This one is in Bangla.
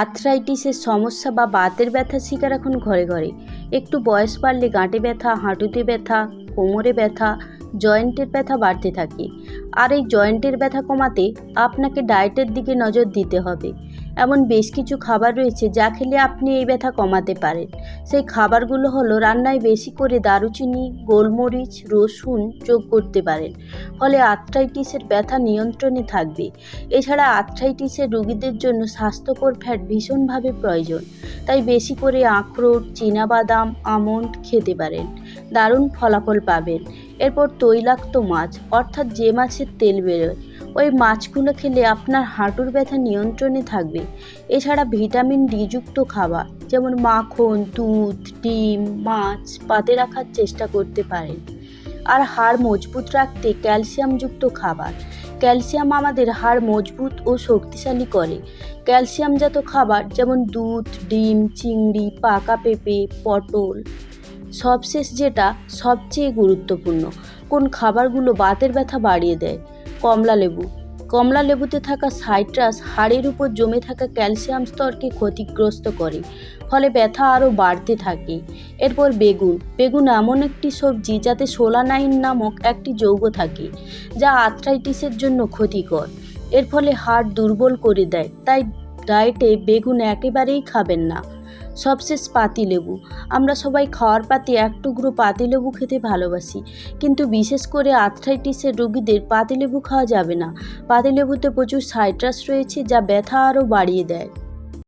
আর্থ্রাইটিসের সমস্যা বা বাতের ব্যথা শিকার এখন ঘরে ঘরে। একটু বয়স বাড়লে গাঁটে ব্যথা, হাঁটুতে ব্যথা, কোমরে ব্যথা জয়েন্টের ব্যথা বাড়তে থাকে। আর এই জয়েন্টের ব্যথা কমাতে আপনাকে ডায়েটের দিকে নজর দিতে হবে। এমন বেশ কিছু খাবার রয়েছে যা খেলে আপনি এই ব্যথা কমাতে পারেন। সেই খাবারগুলো হলো রান্নায় বেশি করে দারুচিনি, গোলমরিচ, রসুন যোগ করতে পারেন। ফলে আর্থ্রাইটিসের ব্যথা নিয়ন্ত্রণে থাকবে। এছাড়া আর্থ্রাইটিসের রোগীদের জন্য স্বাস্থ্যকর ফ্যাট ভীষণভাবে প্রয়োজন। তাই বেশি করে আখরোট, চীনাবাদাম, আমন্ড খেতে পারেন। দারুণ ফলাফল পাবেন। এরপর তৈলাক্ত মাছ, অর্থাৎ যে মাছের তেল বেরোয়, ওই মাছগুলো খেলে আপনার হাঁটুর ব্যথা নিয়ন্ত্রণে থাকবে। এছাড়া ভিটামিন ডি যুক্ত খাবার, যেমন মাখন, দুধ, ডিম, মাছ, পাতে রাখার চেষ্টা করতে পারেন। আর হাড় মজবুত রাখতে ক্যালসিয়ামযুক্ত খাবার। ক্যালসিয়াম আমাদের হাড় মজবুত ও শক্তিশালী করে। ক্যালসিয়ামজাত খাবার, যেমন দুধ, ডিম, চিংড়ি, পাকা পেঁপে, পটল সবশেষ যেটা সবচেয়ে গুরুত্বপূর্ণ, কোন খাবারগুলো বাতের ব্যথা বাড়িয়ে দেয়? কমলা লেবু। কমলা লেবুতে থাকা সাইট্রাস হাড়ের উপর জমে থাকা ক্যালসিয়াম স্তরকে ক্ষতিগ্রস্ত করে, ফলে ব্যথা আরও বাড়তে থাকে। এরপর বেগুন। বেগুন এমন একটি সবজি যাতে সোলানাইন নামক একটি যৌগ থাকে, যা আর্থ্রাইটিসের জন্য ক্ষতিকর। এর ফলে হাড় দুর্বল করে দেয়, তাই ডায়েটে বেগুন একেবারেই খাবেন না। সবশেষ পাতিলেবু আমরা সবাই খাওয়ার পাতে এক টুকরো পাতিলেবু খেতে ভালোবাসি। কিন্তু বিশেষ করে আর্থ্রাইটিসের রোগীদের পাতিলেবু খাওয়া যাবে না। পাতিলেবুতে প্রচুর সাইট্রাস রয়েছে যা ব্যথা আরও বাড়িয়ে দেয়।